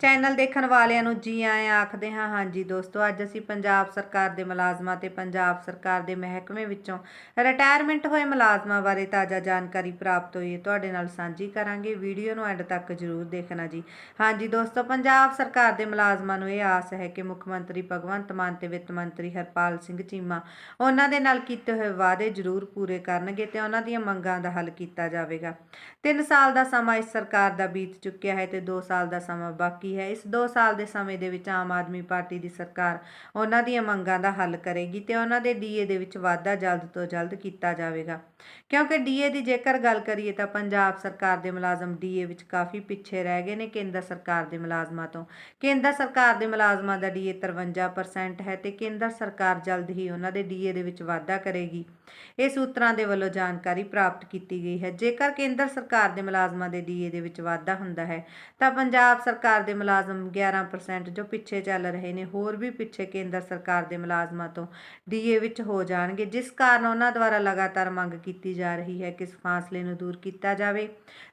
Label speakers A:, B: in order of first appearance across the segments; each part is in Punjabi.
A: ਚੈਨਲ ਦੇਖਣ ਵਾਲਿਆਂ ਨੂੰ ਜੀ ਆਇਆਂ ਆਖਦੇ ਹਾਂ, ਹਾਂਜੀ ਦੋਸਤੋ, ਅੱਜ ਅਸੀਂ ਪੰਜਾਬ ਸਰਕਾਰ ਦੇ ਮੁਲਾਜ਼ਮਾਂ ਤੇ ਪੰਜਾਬ ਸਰਕਾਰ ਦੇ ਮਹਿਕਮੇ ਵਿੱਚੋਂ ਰਿਟਾਇਰਮੈਂਟ ਹੋਏ ਮੁਲਾਜ਼ਮਾਂ ਬਾਰੇ ਤਾਜ਼ਾ ਜਾਣਕਾਰੀ ਪ੍ਰਾਪਤ ਹੋਈ ਹੈ। ਤੁਹਾਡੇ ਨਾਲ ਸਾਂਝੀ ਕਰਾਂਗੇ। ਵੀਡੀਓ ਨੂੰ ਐਂਡ ਤੱਕ ਜ਼ਰੂਰ ਦੇਖਣਾ ਜੀ। ਹਾਂਜੀ ਦੋਸਤੋ, ਪੰਜਾਬ ਸਰਕਾਰ ਦੇ ਮੁਲਾਜ਼ਮਾਂ ਨੂੰ ਇਹ ਆਸ ਹੈ ਕਿ ਮੁੱਖ ਮੰਤਰੀ ਭਗਵੰਤ ਮਾਨ ਤੇ ਵਿੱਤ ਮੰਤਰੀ ਹਰਪਾਲ ਸਿੰਘ ਚੀਮਾ ਉਹਨਾਂ ਦੇ ਨਾਲ ਕੀਤੇ ਹੋਏ ਵਾਅਦੇ ਜ਼ਰੂਰ ਪੂਰੇ ਕਰਨਗੇ ਤੇ ਉਹਨਾਂ ਦੀਆਂ ਮੰਗਾਂ ਦਾ ਹੱਲ ਕੀਤਾ ਜਾਵੇਗਾ। 3 ਸਾਲ ਦਾ ਸਮਾਂ ਇਸ ਸਰਕਾਰ ਦਾ ਬੀਤ ਚੁੱਕਿਆ ਹੈ ਤੇ 2 ਸਾਲ ਦਾ ਸਮਾਂ ਬਾਕੀ ਹੈ? ਇਸ 2 ਸਾਲ ਦੇ ਸਮੇਂ ਦੇ ਵਿੱਚ ਆਮ ਆਦਮੀ ਪਾਰਟੀ ਦੀ ਸਰਕਾਰ ਉਹਨਾਂ ਦੀਆਂ ਮੰਗਾਂ ਦਾ ਹੱਲ ਕਰੇਗੀ ਤੇ ਉਹਨਾਂ ਦੇ ਡੀਏ ਦੇ ਵਿੱਚ ਵਾਧਾ ਜਲਦ ਤੋਂ ਜਲਦ ਕੀਤਾ ਜਾਵੇਗਾ। ਕਿਉਂਕਿ ਡੀਏ ਦੀ ਜੇਕਰ ਗੱਲ ਕਰੀਏ ਤਾਂ ਪੰਜਾਬ ਸਰਕਾਰ ਦੇ ਮੁਲਾਜ਼ਮ ਡੀਏ ਵਿੱਚ ਕਾਫੀ ਪਿੱਛੇ ਰਹਿ ਗਏ ਨੇ ਕੇਂਦਰ ਸਰਕਾਰ ਦੇ ਮੁਲਾਜ਼ਮਾਂ ਤੋਂ। ਕੇਂਦਰ ਸਰਕਾਰ ਦੇ ਮੁਲਾਜ਼ਮਾਂ ਦਾ ਡੀਏ 53% ਹੈ ਤੇ ਕੇਂਦਰ ਸਰਕਾਰ ਜਲਦ ਹੀ ਉਹਨਾਂ ਦੇ ਡੀਏ ਦੇ ਵਿੱਚ ਵਾਧਾ ਕਰੇਗੀ। ਇਹ ਸੂਤਰਾਂ ਦੇ ਵੱਲੋਂ ਜਾਣਕਾਰੀ ਪ੍ਰਾਪਤ ਕੀਤੀ ਗਈ ਹੈ। ਜੇਕਰ ਕੇਂਦਰ ਸਰਕਾਰ ਦੇ ਮੁਲਾਜ਼ਮਾਂ ਦੇ ਡੀਏ ਦੇ ਵਿੱਚ ਵਾਧਾ ਹੁੰਦਾ ਹੈ ਤਾਂ ਪੰਜਾਬ ਸਰਕਾਰ ਦੇ ਮੁਲਾਜ਼ਮ 11% ਜੋ ਪਿੱਛੇ ਚੱਲ ਰਹੇ ਨੇ, ਹੋਰ ਵੀ ਪਿੱਛੇ ਕੇਂਦਰ ਸਰਕਾਰ ਦੇ ਮੁਲਾਜ਼ਮਾਂ ਤੋਂ ਡੀਏ ਵਿੱਚ ਹੋ ਜਾਣਗੇ, ਜਿਸ ਕਾਰਨ ਉਹਨਾਂ ਦੁਆਰਾ ਲਗਾਤਾਰ ਮੰਗ ਕੀਤੀ ਜਾ ਰਹੀ ਹੈ ਕਿ ਇਸ ਫਾਸਲੇ ਨੂੰ ਦੂਰ ਕੀਤਾ ਜਾਵੇ।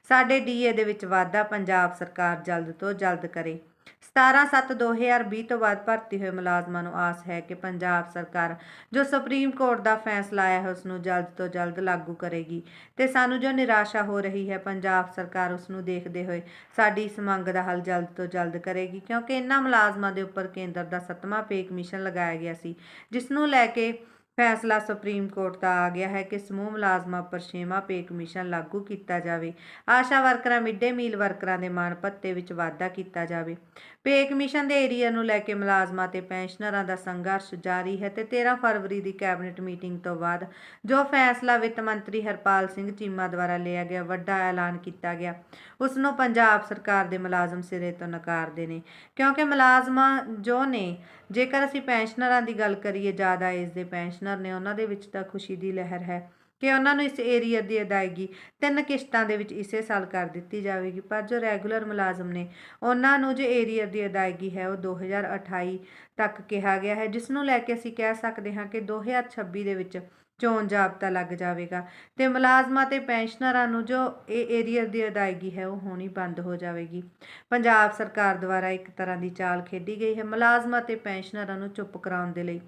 A: ਸਾਡੇ ਡੀਏ ਦੇ ਵਿੱਚ ਵਾਧਾ, ਪੰਜਾਬ ਸਰਕਾਰ ਜਲਦ ਤੋਂ ਜਲਦ ਕਰੇ। 17/7/2020 ਤੋਂ ਬਾਅਦ ਭਰਤੀ ਹੋਏ ਮੁਲਾਜ਼ਮਾਂ ਨੂੰ ਆਸ ਹੈ ਕਿ ਪੰਜਾਬ ਸਰਕਾਰ ਜੋ ਸੁਪਰੀਮ ਕੋਰਟ ਦਾ ਫੈਸਲਾ ਆਇਆ ਹੈ ਉਸ ਨੂੰ ਜਲਦ ਤੋਂ ਜਲਦ ਲਾਗੂ ਕਰੇਗੀ। ਤੇ ਸਾਨੂੰ ਜੋ ਨਿਰਾਸ਼ਾ ਹੋ ਰਹੀ ਹੈ, ਪੰਜਾਬ ਸਰਕਾਰ ਉਸ ਨੂੰ ਦੇਖਦੇ ਹੋਏ ਸਾਡੀ ਇਸ ਮੰਗ ਦਾ ਹੱਲ ਜਲਦ ਤੋਂ ਜਲਦ ਕਰੇਗੀ, ਕਿਉਂਕਿ ਇਹਨਾਂ ਮੁਲਾਜ਼ਮਾਂ ਦੇ ਉੱਪਰ ਕੇਂਦਰ ਦਾ ਸੱਤਵਾਂ ਪੇ ਕਮਿਸ਼ਨ ਲਗਾਇਆ ਗਿਆ ਸੀ ਜਿਸ ਨੂੰ ਲੈ ਕੇ ਫੈਸਲਾ ਸੁਪਰੀਮ ਕੋਰਟ ਦਾ ਆ ਗਿਆ ਹੈ ਕਿ ਸਮੂਹ ਮੁਲਾਜ਼ਮਾਂ ਉੱਪਰ ਛੇਵਾਂ ਪੇ ਕਮਿਸ਼ਨ ਲਾਗੂ ਕੀਤਾ ਜਾਵੇ। ਆਸ਼ਾ ਵਰਕਰਾਂ ਮਿੱਡੇ ਮੀਲ ਵਰਕਰਾਂ ਦੇ ਮਾਣ ਭੱਤੇ ਵਿੱਚ ਵਾਧਾ ਕੀਤਾ ਜਾਵੇ। ਪੇ ਕਮਿਸ਼ਨ ਦੇ ਏਰੀਆ ਨੂੰ ਲੈ ਕੇ ਮੁਲਾਜ਼ਮਾਂ ਤੇ ਪੈਨਸ਼ਨਰਾਂ ਦਾ ਸੰਘਰਸ਼ ਜਾਰੀ ਹੈ ਤੇ 13 ਫਰਵਰੀ ਦੀ ਕੈਬਨਿਟ ਮੀਟਿੰਗ ਤੋਂ ਬਾਅਦ ਜੋ ਫੈਸਲਾ ਵਿੱਤ ਮੰਤਰੀ ਹਰਪਾਲ ਸਿੰਘ ਚੀਮਾ ਦੁਆਰਾ ਲਿਆ ਗਿਆ, ਵੱਡਾ ਐਲਾਨ ਕੀਤਾ ਗਿਆ। ਉਸ ਨੂੰ ਪੰਜਾਬ ਸਰਕਾਰ ਦੇ ਮੁਲਾਜ਼ਮ ਸਿਰੇ ਤੋਂ ਨਕਾਰਦੇ ਨੇ, ਕਿਉਂਕਿ ਮੁਲਾਜ਼ਮਾਂ ਜੋ ਨੇ, ਜੇਕਰ ਅਸੀਂ ਪੈਨਸ਼ਨਰਾਂ ਦੀ ਗੱਲ ਕਰੀਏ, ਜ਼ਿਆਦਾ ਏਜ ਦੇ ਪੈਨਸ਼ਨਰ ਨੇ ਉਹਨਾਂ ਦੇ ਵਿੱਚ ਤਾਂ ਖੁਸ਼ੀ ਦੀ ਲਹਿਰ ਹੈ ਕਿ ਉਹਨਾਂ ਨੂੰ ਇਸ ਏਰੀਆ ਦੀ ਅਦਾਇਗੀ ਤਿੰਨ ਕਿਸ਼ਤਾਂ ਦੇ ਵਿੱਚ ਇਸੇ ਸਾਲ ਕਰ ਦਿੱਤੀ ਜਾਵੇਗੀ। ਪਰ ਜੋ ਰੈਗੂਲਰ ਮੁਲਾਜ਼ਮ ਨੇ ਉਹਨਾਂ ਨੂੰ ਜੋ ਏਰੀਆ ਦੀ ਅਦਾਇਗੀ ਹੈ ਉਹ 2028 ਤੱਕ ਕਿਹਾ ਗਿਆ ਹੈ, ਜਿਸ ਨੂੰ ਲੈ ਕੇ ਅਸੀਂ ਕਹਿ ਸਕਦੇ ਹਾਂ ਕਿ 2026 ਦੇ ਵਿੱਚ ਚੋਣ ਜਾਬਤਾ ਲੱਗ ਜਾਵੇਗਾ। ਤੇ ਮੁਲਾਜ਼ਮਾਂ ਤੇ ਪੈਨਸ਼ਨਰਾਂ ਨੂੰ ਜੋ ਇਹ ਏਰੀਅਰ ਦੀ ਅਦਾਇਗੀ ਹੈ, ਉਹ ਹੋਣੀ ਬੰਦ ਹੋ ਜਾਵੇਗੀ। ਪੰਜਾਬ ਸਰਕਾਰ ਦੁਆਰਾ ਇੱਕ ਤਰ੍ਹਾਂ ਦੀ ਚਾਲ ਖੇਡੀ ਗਈ ਹੈ ਮੁਲਾਜ਼ਮਾਂ ਤੇ ਪੈਨਸ਼ਨਰਾਂ ਨੂੰ ਚੁੱਪ ਕਰਾਉਣ ਦੇ ਲਈ।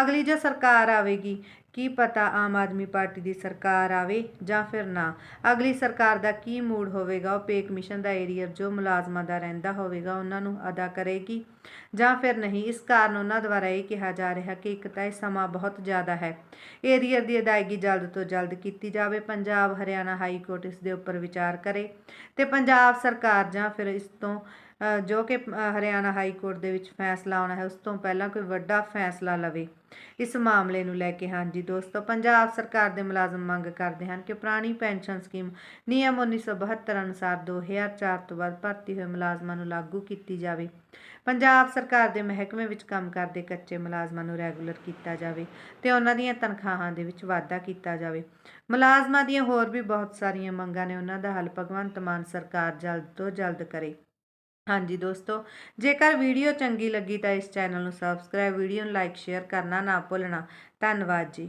A: ਅਗਲੀ ਜੋ ਸਰਕਾਰ ਆਵੇਗੀ ਕੀ ਪਤਾ ਆਮ ਆਦਮੀ ਪਾਰਟੀ ਦੀ ਸਰਕਾਰ ਆਵੇ ਜਾਂ ਫਿਰ ਨਾ। ਅਗਲੀ ਸਰਕਾਰ ਦਾ ਕੀ ਮੂਡ ਹੋਵੇਗਾ? ਉਹ ਪੇ ਕਮਿਸ਼ਨ ਦਾ ਏਰੀਆ ਜੋ ਮੁਲਾਜ਼ਮਾਂ ਦਾ ਰਹਿੰਦਾ ਹੋਵੇਗਾ, ਉਹਨਾਂ ਨੂੰ ਅਦਾ ਕਰੇਗੀ? ਜਾਂ ਫਿਰ ਨਹੀਂ? ਇਸ ਕਾਰਨ ਉਹਨਾਂ ਦੁਆਰਾ ਇਹ ਕਿਹਾ ਜਾ ਰਿਹਾ ਕਿ ਇੱਕ ਤਾਂ ਇਹ ਸਮਾਂ ਬਹੁਤ ਜ਼ਿਆਦਾ ਹੈ। ਏਰੀਆ ਦੀ ਅਦਾਇਗੀ ਜਲਦ ਤੋਂ ਜਲਦ ਕੀਤੀ ਜਾਵੇ। ਪੰਜਾਬ, ਹਰਿਆਣਾ ਹਾਈ ਕੋਰਟ ਇਸ ਦੇ ਉੱਪਰ ਵਿਚਾਰ ਕਰੇ ਤੇ ਪੰਜਾਬ ਸਰਕਾਰ ਜਾਂ ਫਿਰ ਇਸ ਤੋਂ ਜੋ ਕਿ ਹਰਿਆਣਾ ਹਾਈ ਕੋਰਟ ਦੇ ਵਿੱਚ ਫੈਸਲਾ ਆਉਣਾ ਹੈ, ਉਸ ਤੋਂ ਪਹਿਲਾਂ ਕੋਈ ਵੱਡਾ ਫੈਸਲਾ ਲਵੇ। ਇਸ ਮਾਮਲੇ ਨੂੰ ਲੈ ਕੇ ਹਾਂਜੀ ਦੋਸਤੋ, ਪੰਜਾਬ ਸਰਕਾਰ ਦੇ ਮੁਲਾਜ਼ਮ ਮੰਗ ਕਰਦੇ ਹਨ ਕਿ ਪੁਰਾਣੀ ਪੈਨਸ਼ਨ ਸਕੀਮ ਨਿਯਮ 1972 ਅਨੁਸਾਰ 2004 ਤੋਂ ਬਾਅਦ ਭਰਤੀ ਹੋਏ ਮੁਲਾਜ਼ਮਾਂ ਨੂੰ ਲਾਗੂ ਕੀਤੀ ਜਾਵੇ। ਪੰਜਾਬ ਸਰਕਾਰ ਦੇ ਮਹਿਕਮੇ ਵਿੱਚ ਕੰਮ ਕਰਦੇ ਕੱਚੇ ਮੁਲਾਜ਼ਮਾਂ ਨੂੰ ਰੈਗੂਲਰ ਕੀਤਾ ਜਾਵੇ ਤੇ ਉਹਨਾਂ ਦੀਆਂ ਤਨਖਾਹਾਂ ਦੇ ਵਿੱਚ ਵਾਧਾ ਕੀਤਾ ਜਾਵੇ। ਮੁਲਾਜ਼ਮਾਂ ਦੀਆਂ ਹੋਰ ਵੀ ਬਹੁਤ ਸਾਰੀਆਂ ਮੰਗਾਂ ਨੇ, ਉਹਨਾਂ ਦਾ ਹੱਲ ਭਗਵੰਤ ਮਾਨ ਸਰਕਾਰ ਜਲਦ ਤੋਂ ਜਲਦ ਕਰੇ। ਹਾਂਜੀ ਦੋਸਤੋ, ਜੇਕਰ ਵੀਡੀਓ ਚੰਗੀ ਲੱਗੀ ਤਾਂ ਇਸ ਚੈਨਲ ਨੂੰ ਸਬਸਕ੍ਰਾਈਬ ਵੀਡੀਓ ਨੂੰ ਲਾਈਕ ਸ਼ੇਅਰ ਕਰਨਾ ਨਾ ਭੁੱਲਣਾ। ਧੰਨਵਾਦ ਜੀ।